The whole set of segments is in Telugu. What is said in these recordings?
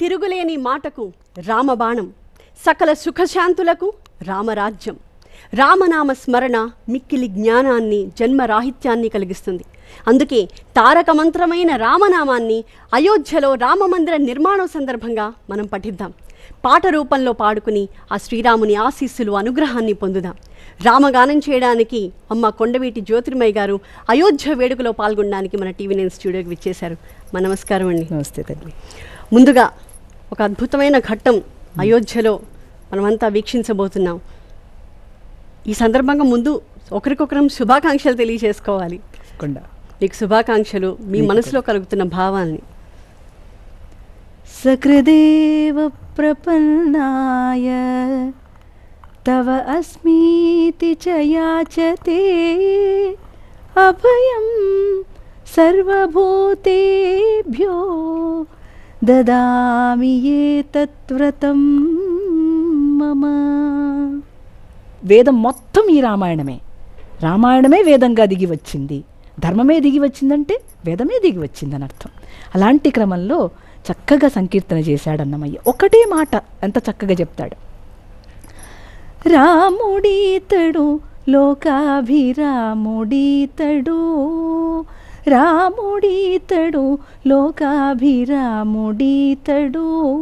తిరుగులేని మాటకు రామబాణం సకల సుఖశాంతులకు రామరాజ్యం. రామనామ స్మరణ మిక్కిలి జ్ఞానాన్ని జన్మరాహిత్యాన్ని కలిగిస్తుంది. అందుకే తారక మంత్రమైన రామనామాన్ని అయోధ్యలో రామమందిర నిర్మాణం సందర్భంగా మనం పఠిద్దాం. పాట రూపంలో పాడుకుని ఆ శ్రీరాముని ఆశీస్సులు అనుగ్రహాన్ని పొందుదాం. రామగానం చేయడానికి అమ్మ కొండవీటి జ్యోతిర్మయ్య గారు అయోధ్య వేడుకలో పాల్గొనడానికి మన టీవీ నైన్ స్టూడియోకి విచ్చేశారు. మా నమస్కారం అండి. నమస్తే తల్లి. ముందుగా ఒక అద్భుతమైన ఘట్టం అయోధ్యలో మనమంతా వీక్షించబోతున్నాం. ఈ సందర్భంగా ముందు ఒకరికొకరం శుభాకాంక్షలు తెలియజేసుకోవాలి. కొండ మీకు శుభాకాంక్షలు మీ మనసులో కలుగుతున్న భావాల్ని. సకృదేవ ప్రపన్నాయ తవ అస్మీతి చ యాచతే అభయం సర్వభూతేభ్యో దదామి ఏ తత్వ్రతం మమ వేదం మొత్తం ఈ రామాయణమే. రామాయణమే వేదంగా దిగి వచ్చింది. ధర్మమే దిగి వచ్చిందంటే వేదమే దిగి వచ్చిందని అర్థం. అలాంటి క్రమంలో చక్కగా సంకీర్తన చేశాడన్నమయ్య. ఒకటే మాట ఎంత చక్కగా చెప్తాడు. రాముడీతడు లోకాభిరాముడీతడు రాముడీతడు లోకాభిరాముడీతడు.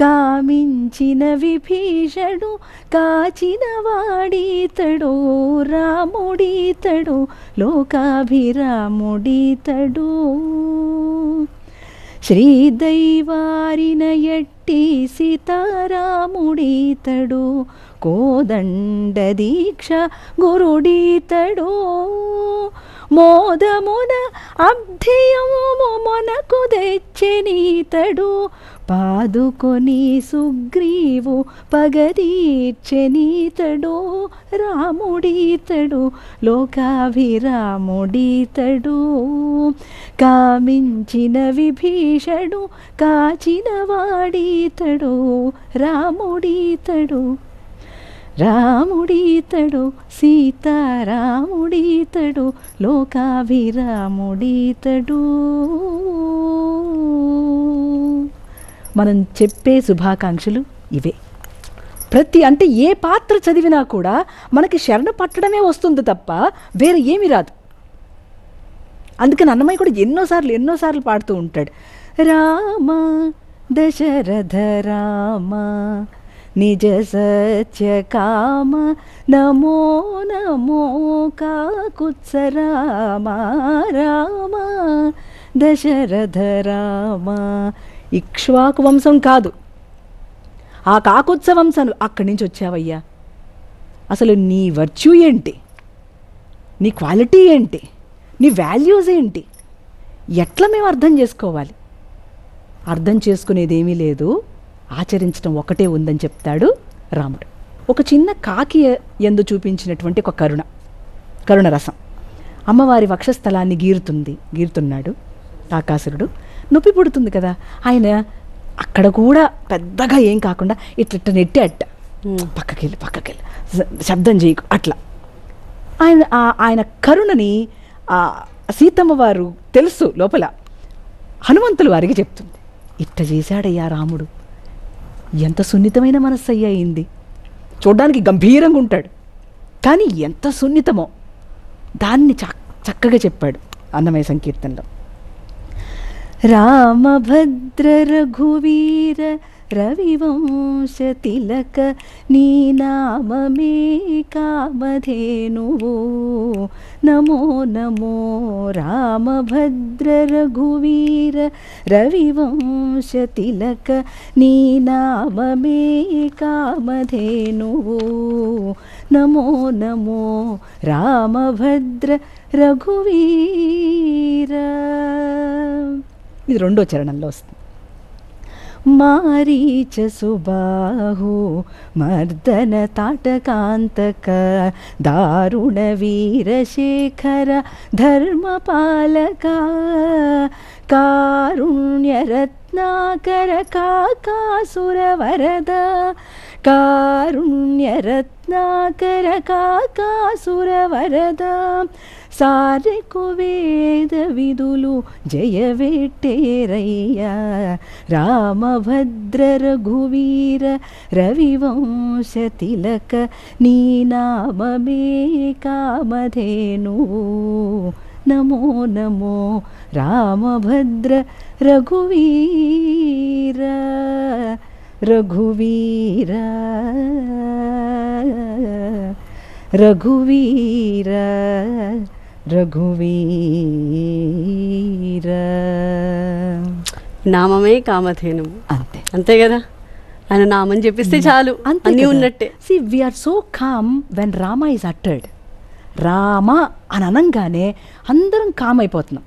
కామించిన విభీషణు కాచిన వాడీతడు. రాముడీతడు లోకాభిరాముడీతడు. శ్రీదైవారిన ఎట్టి సీతారాముడీతడు. కోదండ దీక్ష గురుడీతడు. మోదమున అబ్ధియము మనకు తెచ్చెనీతడు పాదుకొని సుగ్రీవు పగదీర్చెనీతడు రాముడీతడు లోకాభిరాముడీతడు కామించిన విభీషణు కాచిన వాడీతడు రాముడీతడు రాముడీతడు సీతారాముడీతడు లోకాభిరాముడీతడు. మనం చెప్పే శుభాకాంక్షలు ఇవే. ప్రతి అంటే ఏ పాత్ర చదివినా కూడా మనకి శరణ పట్టడమే వస్తుంది తప్ప వేరే ఏమీ రాదు. అందుకని అన్నమయ్య కూడా ఎన్నోసార్లు ఎన్నోసార్లు పాడుతూ ఉంటాడు. రామ దశరథ రామ నిజ సత్య కామ నమో నమో కాకుత్సరామ రామ దశరథ రామ. ఇక్ష్వాకు వంశం కాదు. ఆ కాకుత్స వంశం అక్కడి నుంచి వచ్చావయ్యా. అసలు నీ వర్చ్యూ ఏంటి? నీ క్వాలిటీ ఏంటి? నీ వాల్యూస్ ఏంటి? ఎట్లా మేము అర్థం చేసుకోవాలి? అర్థం చేసుకునేది ఏమీ లేదు. ఆచరించడం ఒకటే ఉందని చెప్తాడు రాముడు. ఒక చిన్న కాకి ఎందు చూపించినటువంటి ఒక కరుణ కరుణ రసం. అమ్మవారి వక్షస్థలాన్ని గీరుతుంది గీరుతున్నాడు కాకాసురుడు నొప్పి పుడుతుంది కదా ఆయన అక్కడ కూడా పెద్దగా ఏం కాకుండా ఇట్ల ఇట్ట నెట్టి అట్ట. పక్కకెళ్ళి పక్కకెళ్ళి. శబ్దం చేయకు అట్లా. ఆయన ఆయన కరుణని ఆ సీతమ్మ వారు తెలుసు లోపల. హనుమంతులు వారికి చెప్తుంది. ఇట్ట చేశాడయ్యా రాముడు. ఎంత సున్నితమైన మనస్సు అయింది. చూడ్డానికి గంభీరంగా ఉంటాడు. కానీ ఎంత సున్నితమో. దాన్ని చక్కగా చెప్పాడు అన్నమయ్య సంకీర్తనలో. రామభద్ర రఘువీర రవివంశ తిలక నీ నామమే కామధేనువు. నమో నమో రామభద్ర రఘువీర రవివంశ తిలక నీ నామమే కామధేనువు. నమో నమో రామభద్ర రఘువీర ఇది రెండో చరణంలో వస్తుంది. मारी मर्दनताटकान्तक दारुणवीरशेखर धर्मपालका कारुण्यरत्नाकर काकासुरवरद ధర్మపాలక కారుణ్యరత్నాకర కాకాసురవరద సారెకు వేద విదులు జయవెట్టేరయ్యా రామభద్ర రఘువీర రవివంశ తిలక నీ నామమే కామధేను నమో నమో రామభద్ర రఘువీర రఘువీర రఘువీర రఘువీర నామమే కామధేను అంతే. అంతే కదా? ఆయన నామని చెప్పిస్తే చాలు. అంతే అన్నీ ఉన్నట్టే. See we are so calm when Rama is uttered Rama అని అనంగానే అందరం కామ్ అయిపోతున్నాం.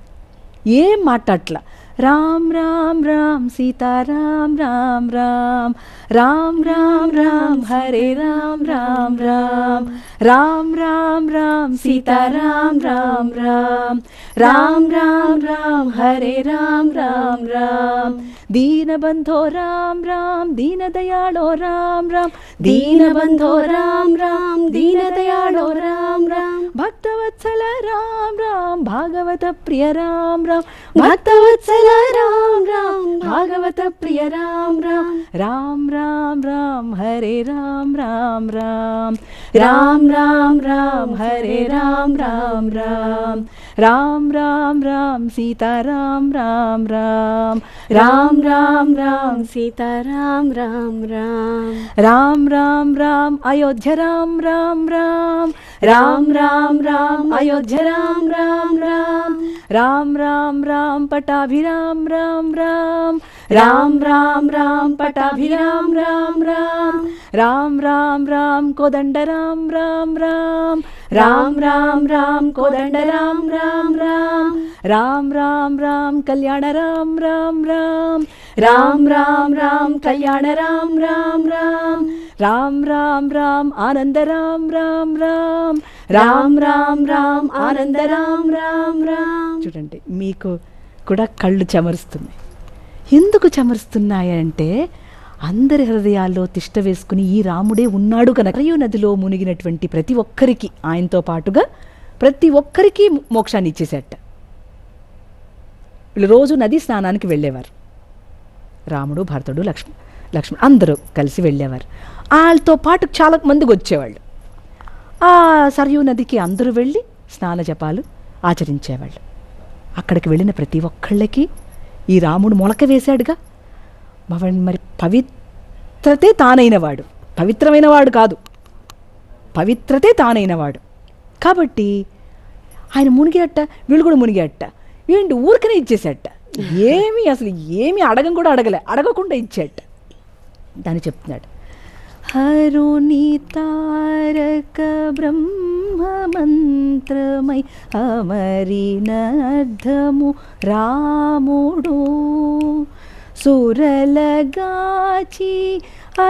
ఏం మాట్లాడట్లా? राम राम राम सीता राम राम राम राम राम राम हरे राम राम राम राम राम राम सीता राम राम राम राम राम राम हरे राम राम राम दीनबन्धो राम राम दीनदयालो राम राम दीनबन्धो राम राम दीनदयालो राम राम भक्तवत्सल राम राम भागवत प्रिय राम राम। भक्तवत्सल राम राम भागवत प्रिय राम राम। राम राम राम हरे राम राम राम। राम राम राम हरे राम राम राम। రామ్ రామ్ రామ్ రామ్ రామ్ రామ్ సీతారాం రామ్ రామ్ రామ్ రామ్ రామ్ సీతారాం రామ్ రామ్ రామ్ రామ్ రామ్ అయోధ్య రామ్ రామ్ రామ్ రామ్ రామ్ రామ్ అయోధ్య రామ్ రామ్ రామ్ రామ్ రామ్ రామ్ పటాభిరామ్ రామ్ రామ్ రామ్ రామ్ రామ్ పటాభిరామ్ రామ్ రామ్ రామ్ రామ్ రామ్ కోదండ రామ్ రామ్ రామ్ రామ్ రామ్ రామ్ కోదండ రామ్ राम राम राम राम राम कल्याण राम राम राम राम राम राम कल्याण राम राम राम राम राम राम ఆనంద राम राम राम రామ్ రామ్ రామ్ ఆనంద రామ్ రామ్ రామ్ చూడండి మీకు కూడా కళ్ళు చెమరుస్తున్నాయి. ఎందుకు చెమరుస్తున్నాయంటే అందరి హృదయాల్లో తిష్ట వేసుకుని ఈ రాముడే ఉన్నాడు కనుక నదిలో మునిగినటువంటి ప్రతి ఒక్కరికి ఆయనతో పాటుగా ప్రతి ఒక్కరికి మోక్షాన్ని ఇచ్చేసేట వీళ్ళు రోజు నది స్నానానికి వెళ్ళేవారు. రాముడు భరతుడు లక్ష్మణ్ లక్ష్మణ్ అందరూ కలిసి వెళ్ళేవారు. వాళ్ళతో పాటు చాలా మందికి వచ్చేవాళ్ళు. ఆ సరయూ నదికి అందరూ వెళ్ళి స్నాన జపాలు ఆచరించేవాళ్ళు. అక్కడికి వెళ్ళిన ప్రతి ఒక్కళ్ళకి ఈ రాముడు మొలక వేశాడుగా. మరి మరి పవిత్రతే తానైనవాడు. పవిత్రమైన వాడు కాదు. పవిత్రతే తానైనవాడు. కాబట్టి ఆయన మునిగేట వీళ్ళు కూడా మునిగేట ఏంటి? ఊరికనే ఇచ్చేసేట ఏమి అసలు ఏమి అడగం కూడా అడగలే. అడగకుండా ఇచ్చేట. దాన్ని చెప్తున్నాడు. హరుణి తారక బ్రహ్మ మంత్రమై అమరినర్థము రాముడు సురలగాచి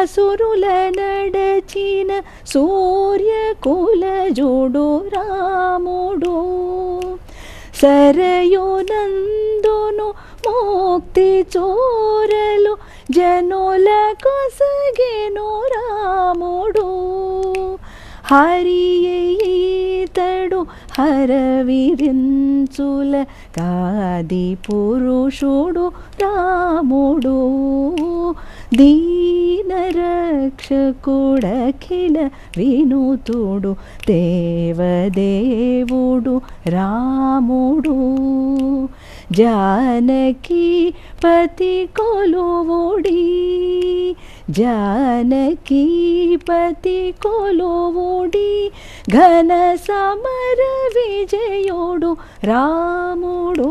అసురుల నడచిన సూర్యకుల జోడు రాముడు. సరయునందును మోక్తి చోరలు జనుల కొసగెను రాముడు. హరియతడు హరవిరించుల కాది పురుషుడు రాముడు. దీనరక్షకుడఖిల వినుతుడు దేవదేవుడు రాముడు. జానకి పతి కొలువుడి. జానకి పతి కొలువుడి. ఘన సమర విజయోడు రాముడు.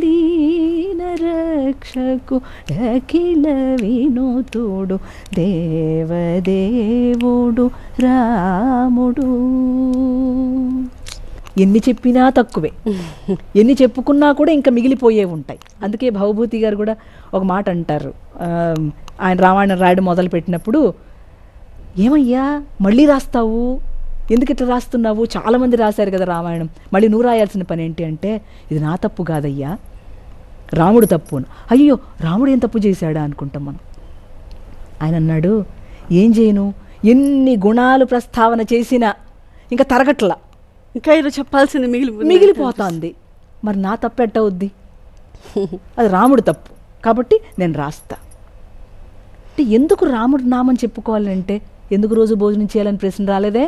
దీనరక్షకు అఖిల వినుతుడు దేవదేవుడు రాముడు. ఎన్ని చెప్పినా తక్కువే. ఎన్ని చెప్పుకున్నా కూడా ఇంకా మిగిలిపోయే ఉంటాయి. అందుకే భవభూతి గారు కూడా ఒక మాట అంటారు. ఆయన రామాయణం రాయడం మొదలు పెట్టినప్పుడు ఏమయ్యా మళ్ళీ రాస్తావు? ఎందుకు ఇట్లా రాస్తున్నావు? చాలామంది రాశారు కదా రామాయణం. మళ్ళీ నువ్వు రాయాల్సిన పని ఏంటి అంటే ఇది నా తప్పు కాదయ్యా. రాముడు తప్పు. అయ్యో రాముడు ఏం తప్పు చేశాడా? అనుకుంటాం మనం. ఆయన అన్నాడు ఏం చేయను? ఎన్ని గుణాలు ప్రస్తావన చేసినా ఇంకా తరగట్లా. ఇంకా ఏదో చెప్పాల్సింది మిగిలి మిగిలిపోతుంది. మరి నా తప్పు ఎట్టవుద్ది అది రాముడు తప్పు. కాబట్టి నేను రాస్తా. అంటే ఎందుకు రాముడు నామని చెప్పుకోవాలంటే ఎందుకు రోజు భోజనం చేయాలని ప్రశ్న రాలేదే?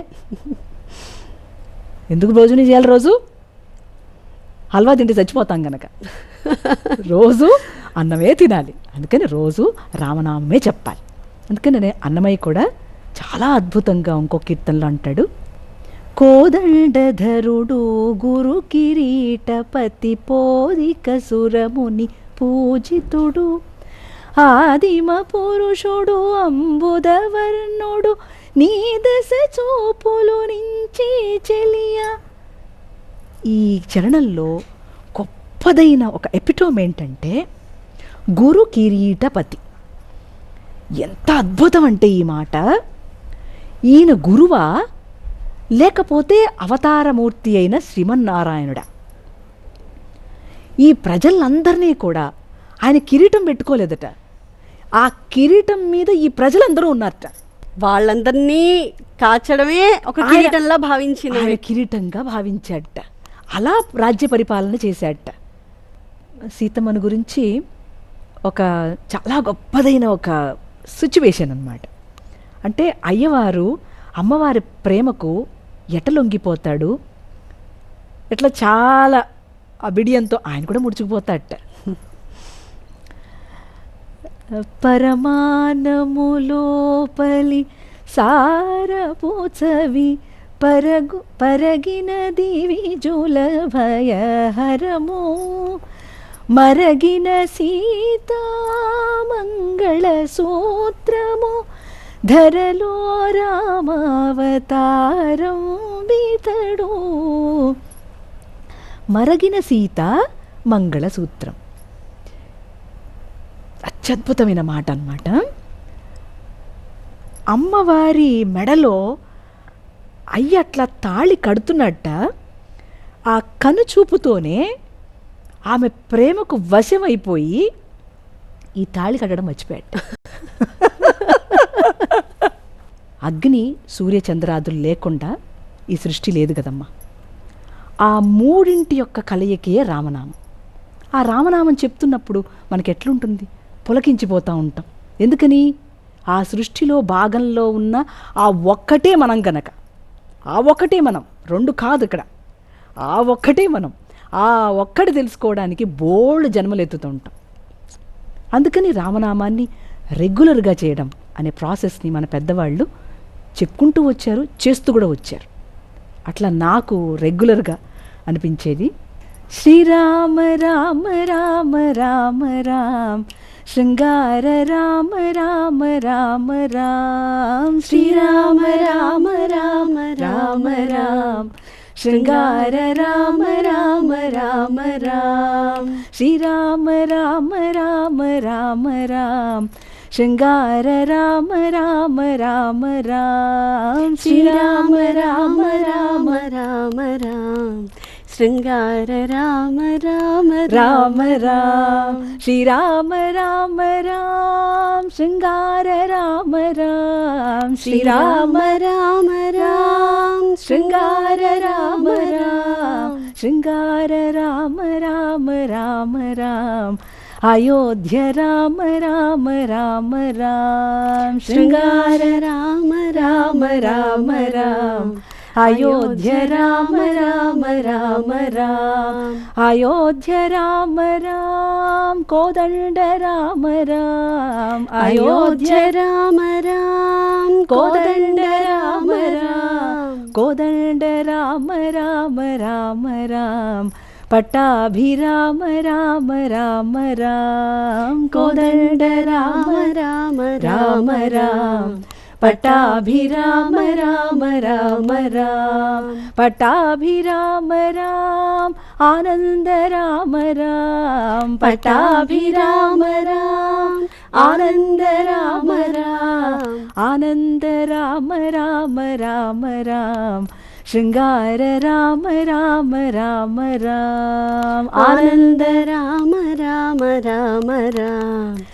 ఎందుకు భోజనం చేయాలి రోజు? హల్వా తింటే చచ్చిపోతాం గనక. రోజు అన్నమే తినాలి. అందుకని రోజు రామనామమే చెప్పాలి. అందుకని నేను అన్నమయ్య కూడా చాలా అద్భుతంగా ఇంకో కీర్తనలో అంటాడు కోదండధరుడు గురు కిరీటపతి పోదిక సురముని పూజితుడు. ఆదిమ పురుషుడు అంబుధవర్ణుడు నీ దశ చూపులు నుంచి చెలియా. ఈ చరణంలో గొప్పదైన ఒక ఎపిటోమ్ ఏంటంటే గురు కిరీటపతి ఎంత అద్భుతం అంటే ఈ మాట. ఈయన గురువా లేకపోతే అవతారమూర్తి అయిన శ్రీమన్నారాయణుడా. ఈ ప్రజలందరినీ కూడా ఆయన కిరీటం పెట్టుకోలేదట. ఆ కిరీటం మీద ఈ ప్రజలందరూ ఉన్నారట. వాళ్ళందరినీ కాచడమే ఒక కిరీటంలా భావించిన ఆయన కిరీటంగా భావించాడట. అలా రాజ్య పరిపాలన చేశాడట. సీతమ్మను గురించి ఒక చాలా గొప్పదైన ఒక సిచ్యువేషన్ అన్నమాట. అంటే అయ్యవారు అమ్మవారి ప్రేమకు ఎటలొంగిపోతాడు? ఇట్లా చాలా అబిడియంతో ఆయన కూడా ముడుచుకుపోతాడట. పరమానములోపలి సారపోచవి పరగు పరగిన దివి జుల భయహరము మరగిన సీతా మంగళ సూత్రము ధరలో రామావతారం బితడు. మరగిన సీత మంగళసూత్రం. అత్యద్భుతమైన మాట అన్నమాట అమ్మవారి మెడలో అయ్యి అట్లా తాళి కడుతున్నట్ట. ఆ కనుచూపుతోనే ఆమె ప్రేమకు వశమైపోయి ఈ తాళి కట్టడం మర్చిపోయాట. అగ్ని సూర్యచంద్రాదులు లేకుండా ఈ సృష్టి లేదు కదమ్మా. ఆ మూడింటి యొక్క కలయికే రామనామం. ఆ రామనామం చెప్తున్నప్పుడు మనకి ఎట్లుంటుంది పులకించిపోతూ ఉంటాం. ఎందుకని? ఆ సృష్టిలో భాగంలో ఉన్న ఆ ఒక్కటే మనం గనక. ఆ ఒక్కటే మనం. రెండు కాదు ఇక్కడ. ఆ ఒక్కటే మనం. ఆ ఒక్కటి తెలుసుకోవడానికి బోల్డ్ జన్మలెత్తుతూ ఉంటాం. అందుకని రామనామాన్ని రెగ్యులర్గా చేయడం అనే ప్రాసెస్ని మన పెద్దవాళ్ళు చెప్పుకుంటూ వచ్చారు చేస్తూ కూడా వచ్చారు అట్లా నాకు రెగ్యులర్గా అనిపించేది శ్రీరామ రామ రామ రామ రామ శృంగార రామ రామ రామ రామ శ్రీరామ రామ రామ రామ రామ శృంగార రామ రామ రామ రామ శ్రీరామ రామ రామ రామ రామ శృంగార రామ రామ రామ రామ శ్రీరామ రామ రామ రామ రామ శృంగార రామ రామ రామ రామ శ్రీరామ రామ రామ శృంగార రామ రామ శ్రీరామ రామ రామ శృంగార రామ రామ శృంగార రామ రామ రామ రామ అయోధ్య రామ రామ రామ రామ శృంగార రామ రామ రామ రామ అయోధ్య రామ రామ రామ రామ అయోధ్య రామ రామ కోదండ రామ రామ అయోధ్య రామ రామ కోదండ రామ రామ కోదండ రామ రామ రామ రామ పట్టాభిరామ రామ రామ రామ కోదండ రామ రామ రామ రామ పట్టాభిరామ రామ రామ రామ పట్టాభిరామ రామ ఆనంద రామ రామ పటాభిరామ రామ ఆనంద రామ రామ ఆనంద రామ రామ రామ రామ శృంగార రామ రామ రామ రామ ఆనంద రామ రామ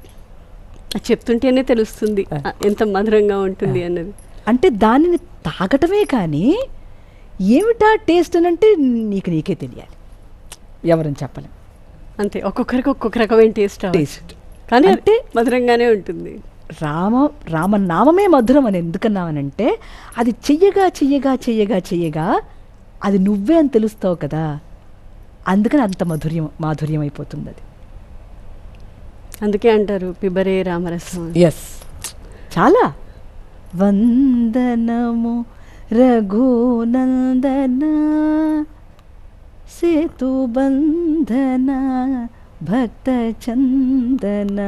చెప్తుంటేనే తెలుస్తుంది. ఎంత మధురంగా ఉంటుంది అన్నది. అంటే దానిని తాగటమే కానీ ఏమిటా టేస్ట్ అని అంటే నీకు నీకే తెలియాలి. ఎవరని చెప్పలేం. అంతే ఒక్కొక్కరికి ఒక్కొక్క రకమైన టేస్ట్ టేస్ట్. కానీ అంటే మధురంగానే ఉంటుంది. రామ రామనామమే మధురం అని ఎందుకన్నామనంటే అది చెయ్యగా చెయ్యగా చెయ్యగా చెయ్యగా అది నువ్వే అని తెలుస్తావు కదా. అందుకని అంత మధుర్యం మాధుర్యం అయిపోతుంది అది అందుకే అంటారు పిబరే రామరసం. ఎస్ చాలా. వందనము రఘునందన సేతుబంధన భక్త చందన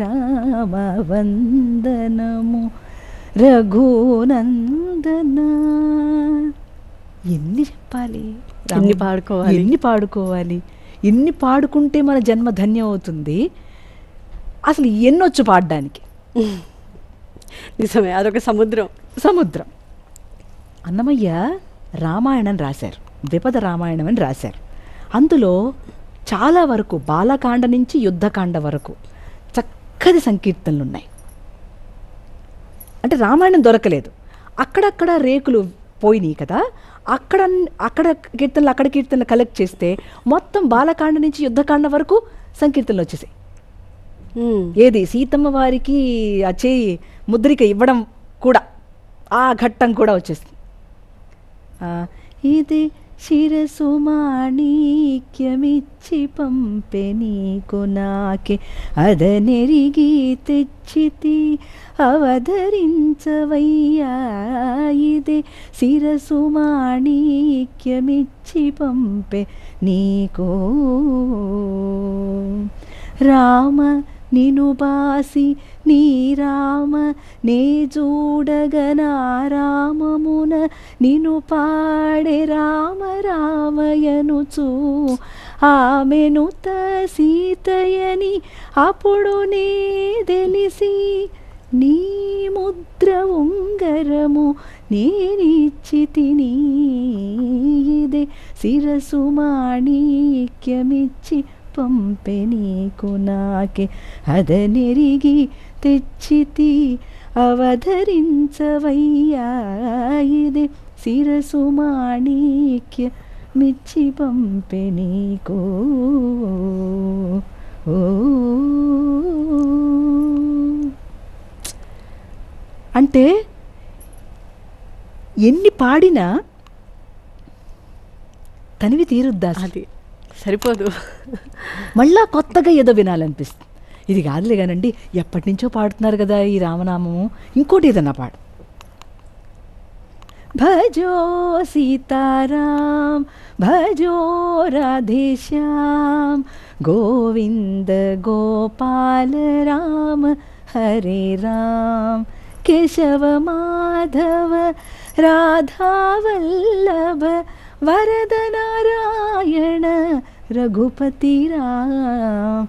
రామ వందనము రఘునందన. ఎన్ని చెప్పాలి? ఎన్ని పాడుకోవాలి? ఎన్ని పాడుకోవాలి? ఎన్ని పాడుకుంటే మన జన్మ ధన్యం అవుతుంది? అసలు ఎన్నొచ్చు పాడడానికి? నిజమే అదొక సముద్రం. సముద్రం. అన్నమయ్య రామాయణం రాశారు. ద్విపద రామాయణం అని రాశారు. అందులో చాలా వరకు బాలకాండ నుంచి యుద్ధకాండ వరకు చక్కటి సంకీర్తనలు ఉన్నాయి అంటే రామాయణం దొరకలేదు. అక్కడక్కడ రేకులు పోయినాయి కదా అక్కడ అక్కడ కీర్తనలు అక్కడ కీర్తనలు కలెక్ట్ చేస్తే మొత్తం బాలకాండ నుంచి యుద్ధకాండ వరకు సంకీర్తనలు వచ్చేసాయి. Hmm. ఏది? సీతమ్మ వారికి ఆ చేయి ముద్రిక ఇవ్వడం కూడా ఆ ఘట్టం కూడా వచ్చేస్తుంది ఆ, ఇది శిరసు మాణిక్యమిచ్చి పంపె నీకు నాకే అదనెరిగి తెచ్చితి అవధరించవయ్యా ఇది. శిరసు మాణిక్యమిచ్చి పంపె నీకో. రామ నిను బాసి నీ రామ నే చూడగనా రామమున నిను పాడే రామ రామయనుచు ఆమెనుత సీతయని అప్పుడు నే తెలిసి నీ ముద్ర ఉంగరము నేనిచ్చి తిని ఇదే శిరసు మాణిక్యమిచ్చి పంపెనీకు నాకే అదనెరిగి తెచ్చితి అవధరించవయ్యా ఇది. శిరసు మాణిక్య మిచ్చి పంపెనీకు ఓ. అంటే ఎన్ని పాడినా తనివి తీరుద్దా అది. సరిపోదు. మళ్ళా కొత్తగా ఏదో వినాలనిపిస్తుంది. ఇది కాదులే కానండి ఎప్పటి నుంచో పాడుతున్నారు కదా ఈ రామనామము. ఇంకోటి ఏదన్నా పాడు. భజో Sitaram భజో Radhe Shyam Govinda Gopala Rama Hare Ram. Keshava Madhava Radhavallabha Varada Narayana Raghupati Ram.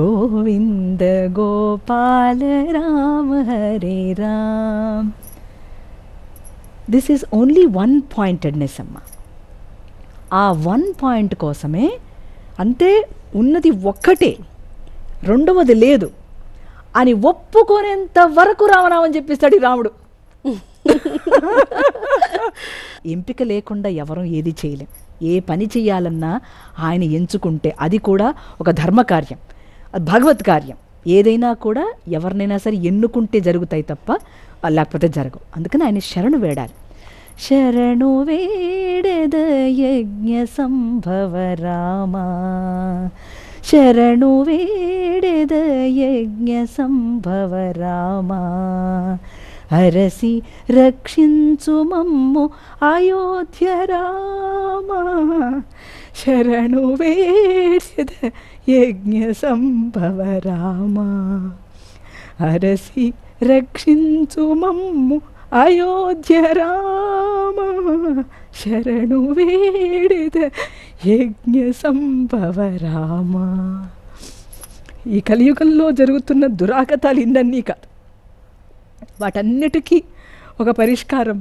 Govinda Gopala Rama Hare Ram. This is only one pointedness అమ్మ. ఆ వన్ పాయింట్ కోసమే అంతే ఉన్నది ఒక్కటే రెండవది లేదు. అని ఒప్పుకోనేంత వరకు రామనామం చెప్పిస్తాడు ఈ రాముడు. ఎంపిక లేకుండా ఎవరూ ఏది చేయలేం. ఏ పని చేయాలన్నా ఆయన ఎంచుకుంటే అది కూడా ఒక ధర్మకార్యం అది భగవత్ కార్యం. ఏదైనా కూడా ఎవరినైనా సరే ఎన్నుకుంటే జరుగుతాయి తప్ప లేకపోతే జరగవు. అందుకని ఆయన శరణు వేడాలి. శరణు వేడెద యజ్ఞ సంభవ రామా. శరణు వేడెద యజ్ఞ సంభవ రామా. అరసి రక్షించు మమ్ము అయోధ్య రామ శరణు వేషిత యజ్ఞ సంభవ రామ అరసి రక్షించు మమ్ము అయోధ్య రామ శరణు వేడిద యజ్ఞ సంభవ రామ ఈ కలియుగంలో జరుగుతున్న దురాగతాలు ఇందన్నీ కాదు. వాటన్నిటికీ ఒక పరిష్కారం.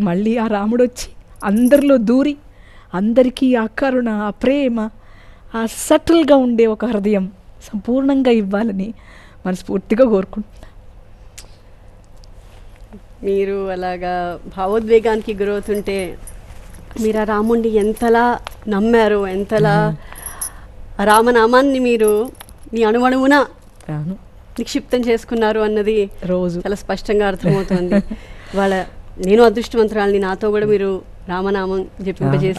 మళ్ళీ ఆ రాముడు వచ్చి అందరిలో దూరి అందరికీ ఆ కరుణ ఆ ప్రేమ ఆ సటిల్గా ఉండే ఒక హృదయం సంపూర్ణంగా ఇవ్వాలని మనస్ఫూర్తిగా కోరుకుంటున్నాను. మీరు అలాగా భావోద్వేగానికి గురవుతుంటే మీరు ఆ రాముడిని ఎంతలా నమ్మారు ఎంతలా రామనామాన్ని మీరు మీ అణువణువున నిక్షిప్తం చేసుకున్నారు అన్నది రోజు. చాలా స్పష్టంగా అర్థమవుతుంది. వాళ్ళ నేను అదృష్టవంతురాలని నాతో కూడా మీరు రామనామం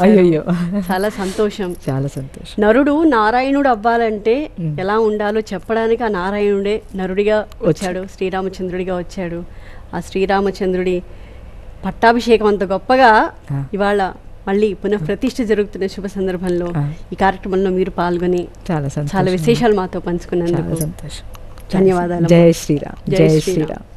అయ్యయ్యో. చాలా సంతోషం. చాలా సంతోషం. నరుడు నారాయణుడు అవ్వాలంటే. ఎలా ఉండాలో చెప్పడానికి ఆ నారాయణుడే నరుడిగా వచ్చాడు. శ్రీరామచంద్రుడిగా వచ్చాడు. ఆ శ్రీరామచంద్రుడి పట్టాభిషేకం అంత గొప్పగా. ఇవాళ మళ్ళీ పునః ప్రతిష్ఠ జరుగుతున్న శుభ సందర్భంలో. ఈ కార్యక్రమంలో మీరు పాల్గొని చాలా చాలా విశేషాలు మాతో పంచుకున్నందుకు సంతోషం. ధన్యవాదాలు. జై శ్రీరామ్. జై జై శ్రీరామ్. శ్రీరామ్.